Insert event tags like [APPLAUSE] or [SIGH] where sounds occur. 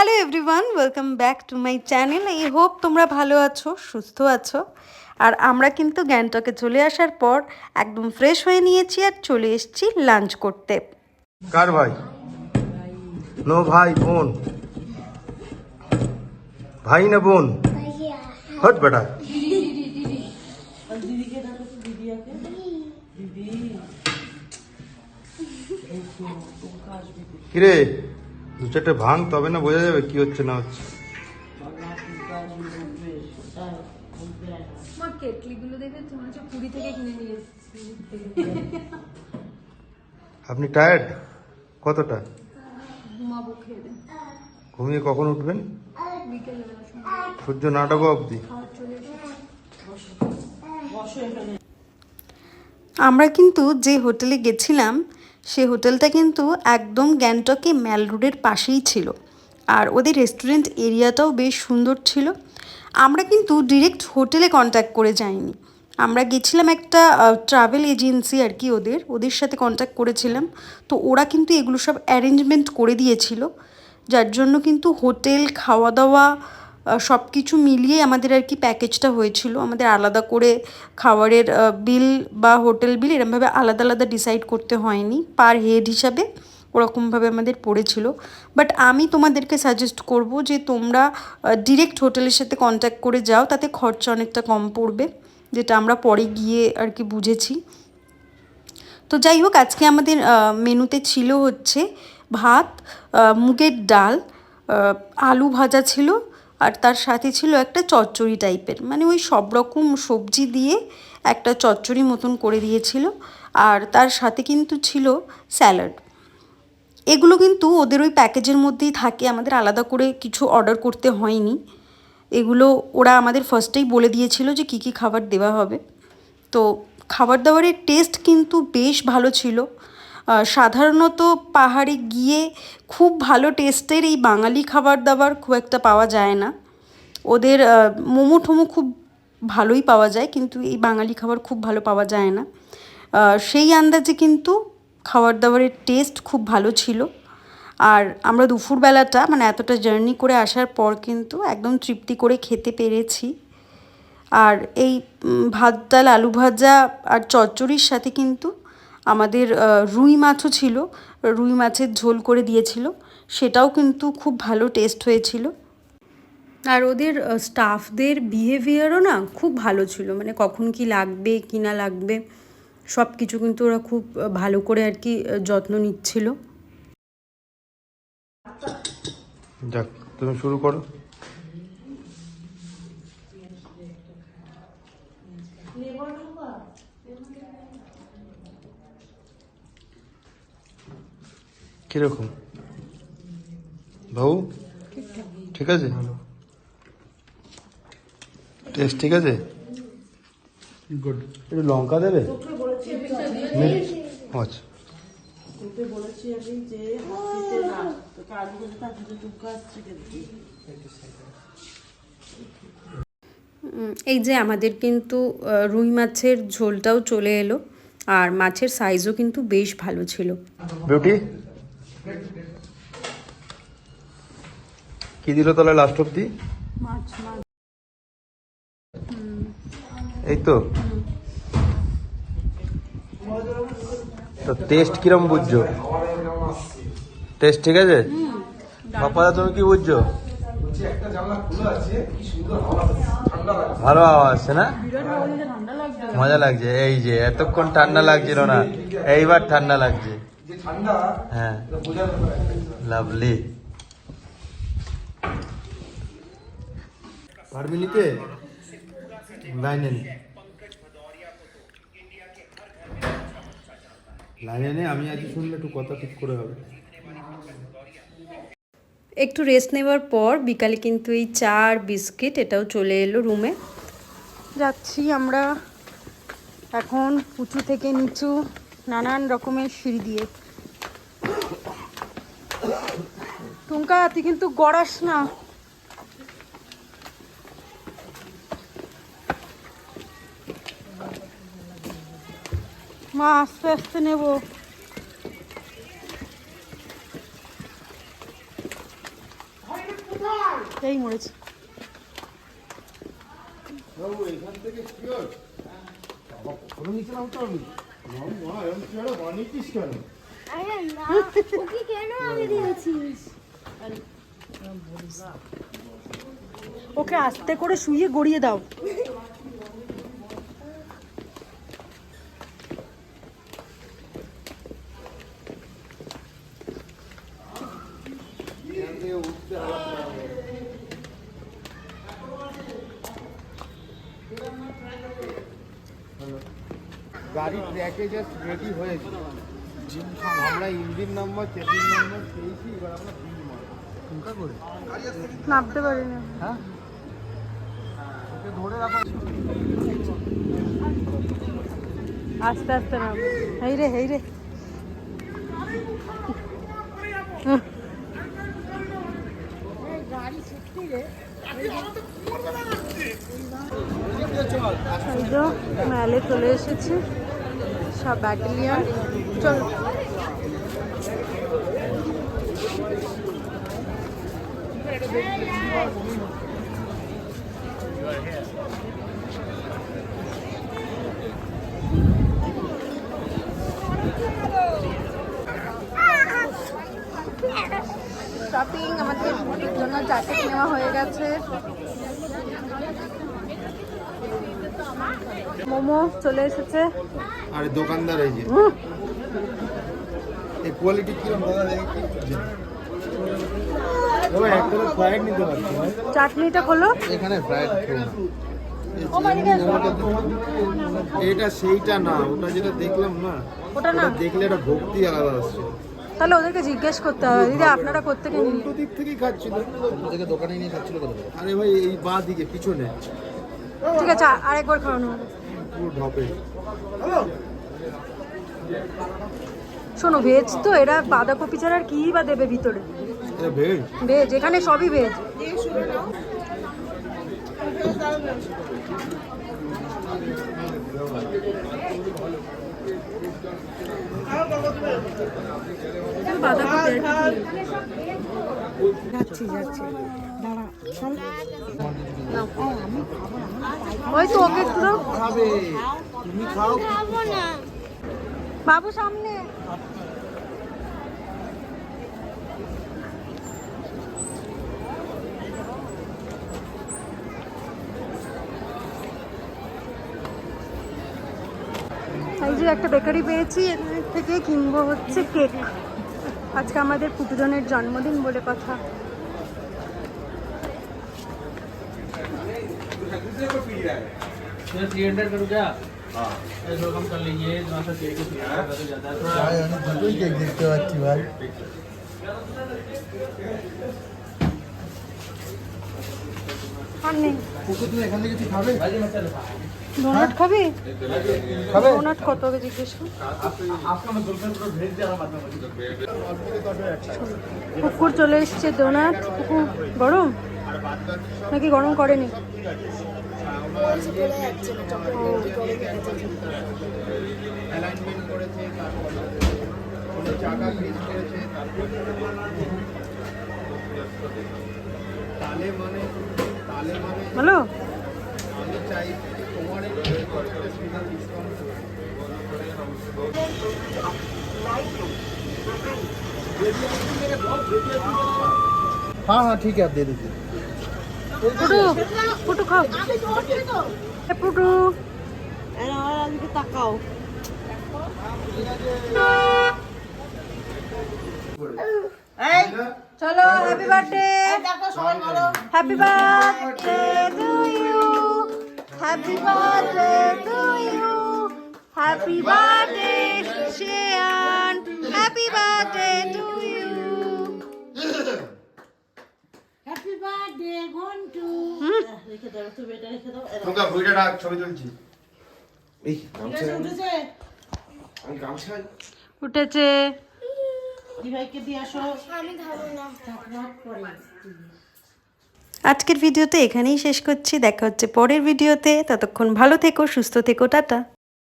Hello everyone welcome back to my channel এই hope তোমরা ভালো আছো সুস্থ আছো। আর আমরা কিন্তু গ্যাংটকে চলে আসার পর একদম ফ্রেশ হয়ে নিয়েছি আর চলে এসেছি লাঞ্চ করতে। কার ভাই? নো ভাই বোন। ভাই না বোন? হট বেটা। কিরে? দু চারটে ভাঙ তবে না বোঝা যাবে কি হচ্ছে না হচ্ছে। আপনি টায়ার্ড কতটা? ঘুমাবো খেয়ে দে ঘুমিয়ে কখন উঠবেন? সূর্য নাটক অবধি। খাওয়ার চলে এসেছে। আমরা কিন্তু যে হোটেলে গেছিলাম সে হোটেলটা কিন্তু একদম গ্যাংটকে ম্যাল রোডের পাশেই ছিল। আর ওদের রেস্টুরেন্ট এরিয়াটাও বেশ সুন্দর ছিল। আমরা কিন্তু ডিরেক্ট হোটেলে কন্ট্যাক্ট করে যাইনি। আমরা গেছিলাম একটা ট্রাভেল এজেন্সি আর কি ওদের ওদের সাথে কন্ট্যাক্ট করেছিলাম। তো ওরা কিন্তু এগুলো সব অ্যারেঞ্জমেন্ট করে দিয়েছিল। যার জন্য কিন্তু হোটেল, খাওয়া দাওয়া সব কিছু মিলিয়ে আমাদের আর কি প্যাকেজটা হয়েছিল। আমাদের আলাদা করে খাবারের বিল বা হোটেল বিল এরমভাবে আলাদা আলাদা ডিসাইড করতে হয়নি। পার হেড হিসাবে ওরকমভাবে আমাদের পড়েছিল। বাট আমি তোমাদেরকে সাজেস্ট করব যে তোমরা ডিরেক্ট হোটেলের সাথে কন্ট্যাক্ট করে যাও, তাতে খরচা অনেকটা কম পড়বে, যেটা আমরা পরে গিয়ে আর কি বুঝেছি। তো যাই হোক, আজকে আমাদের মেনুতে ছিল হচ্ছে ভাত মুগের ডাল আলু ভাজা ছিল আর তার সাথে ছিল একটা চচ্চড়ি টাইপের। মানে ওই সব রকম সবজি দিয়ে একটা চচ্চড়ি মতন করে দিয়েছিল আর তার সাথে কিন্তু ছিল স্যালাড। এগুলো কিন্তু ওদের ওই প্যাকেজের মধ্যেই থাকে, আমাদের আলাদা করে কিছু অর্ডার করতে হয়নি। এগুলো ওরা আমাদের ফার্স্টেই বলে দিয়েছিল যে কী কী খাবার দেওয়া হবে। তো খাবার দাবারের টেস্ট কিন্তু বেশ ভালো ছিল। সাধারণত পাহাড়ে গিয়ে খুব ভালো টেস্টের এই বাঙালি খাবার দাবার খুব একটা পাওয়া যায় না। ওদের মোমো ঠোমো খুব ভালোই পাওয়া যায়, কিন্তু এই বাঙালি খাবার খুব ভালো পাওয়া যায় না। সেই আন্দাজে কিন্তু খাবার দাবারের টেস্ট খুব ভালো ছিল। আর আমরা দুপুরবেলাটা মানে এতটা জার্নি করে আসার পর কিন্তু একদম তৃপ্তি করে খেতে পেরেছি। আর এই ভাত, ডাল, আলু ভাজা আর চচ্চড়ির সাথে কিন্তু আমাদের রুই মাছও ছিল, রুই মাছের ঝোল করে দিয়েছিল, সেটাও কিন্তু খুব ভালো টেস্ট হয়েছিল। আর ওদের স্টাফদের বিহেভিয়ারও না খুব ভালো ছিল মানে কখন কি লাগবে, কি না লাগবে সব কিছু কিন্তু ওরা খুব ভালো করে আর কি যত্ন নিচ্ছিল। যাক, তুমি শুরু করো। কীরকম? বাবু? ঠিক আছে? টেস্ট ঠিক আছে? গুড একটু লঙ্কা দেবে? আচ্ছা। তোকে বলেছি আমি যে হাতিতে না তোকে আলু করে তার সাথে আসছে এই যে আমাদের কিন্তু রুই মাছের ঝোলটাও চলে এলো আর মাছের সাইজও কিন্তু বেশ ভালো ছিল। বিউটি কি দিল তাহলে লাস্ট অব্দি এই তো। তো টেস্ট কিরম বুঝছ? টেস্ট ঠিক আছে? বাপ্পাদা তুমি কি বুঝছ? ভালো হাওয়া আসছে না? মজা লাগছে এই যে এতক্ষণ ঠান্ডা লাগছিল না। এইবার ঠান্ডা লাগছে। হ্যাঁ। লাভলি পারবি নিতে? লাইনে নে। লাইনে নে আমি আজ শুনলে একটু কথা ঠিক করে হবে। একটু রেস্ট নেওয়ার পর বিকালে কিন্তু এই চা আর বিস্কিট এটাও চলে এলো রুমে যাচ্ছি আমরা এখন উঁচু থেকে নিচু নানান রকমের সিঁড়ি দিয়ে। টুঙ্কা তুই কিন্তু গড়াস না। মা আস্তে আস্তে নেব। এই মরেছে। আরে না [LAUGHS] ওকে কেন ওকে আস্তে করে শুয়ে গড়িয়ে দাও। গাড়ি ট্র্যাকে জাস্ট রেডি হয়েছে। আমরা ইঞ্জিন নাম্বার চেকিং নাম্বার পেয়েছি এবার আমরা বিল মারবো নামতে পারি না ওকে ধরে রাখা আস্তে আস্তে নাম। হেই রে হেই রে। তো মেলে চলে এসেছে। সব ব্যাটালিয়ান। চল। শপিং আমাদের জন্য জ্যাকেট নেওয়া হয়ে গেছে। মোমো চলে এসেছে। আরে দোকানদার এই যে। এই কোয়ালিটি দাদা ভাই চাটনিটা খোলো এখানে ফ্রাইড এটা সেইটা না ওটা যেটা দেখলাম না ওটা না? দেখলে একটা ভক্তি আলাদা আসছে। তাহলে ওদেরকে জিজ্ঞেস করতে হবে। দিদি আপনারা কোথেকে নিন উল্টো দিক থেকেই খাচ্ছিল। থেকে দোকানে নিয়ে খাচ্ছিল আরে ভাই এই বাঁ দিকে পিছনে। ঠিক আছে আরেকবার খাওয়ানো হবে। শোনো ভেজ তো এরা বাঁধাকপি ছাড়া আর কি বা দেবে ভিতরে? ভেজ এখানে সবই ভেজ বাঁধাকপি। যাচ্ছি যাচ্ছি। ওই তো ওকে একটু খাবে। তুমি খাও। খাব না। বাবু সামনে। এই যে একটা বেকারি পেয়েছি এখান থেকে কিনবো হচ্ছে কেক আজকে আমাদের পুটুজনের জন্মদিন বলে কথা। আর নেই এখান থেকে তুই খাবে ডোনাট খাবি? খাবে? ডোনাট কত হবে জিজ্ঞেস পুকুর চলে এসছে ডোনাট। কুকুর গরম? নাকি গরম করেনি? হ্যালো? তোমার একটু স্পেশাল ডিসকাউন্ট हाँ हाँ ठीक है आप दे दीजिए পুটু পুটু খাও এ পুটু তাকাও চলো happy birthday happy birthday to you happy birthday to you happy birthday Sheyan happy birthday to you happy birthday Ghantu রেখে দাও তুমি এটা রেখে দাও তোমরা ভুইটা ডাক ছবি তুলছি। এই উঠেছে উঠেছে? আমি গামছা উঠেছে। দিভাইকে দিয়ে আসো। আমি খাব না। পরে। আজকের ভিডিওতে এখানেই শেষ করছি। দেখা হচ্ছে পরের ভিডিওতে। ততক্ষণ ভালো থেকো, সুস্থ থেকো, টাটা।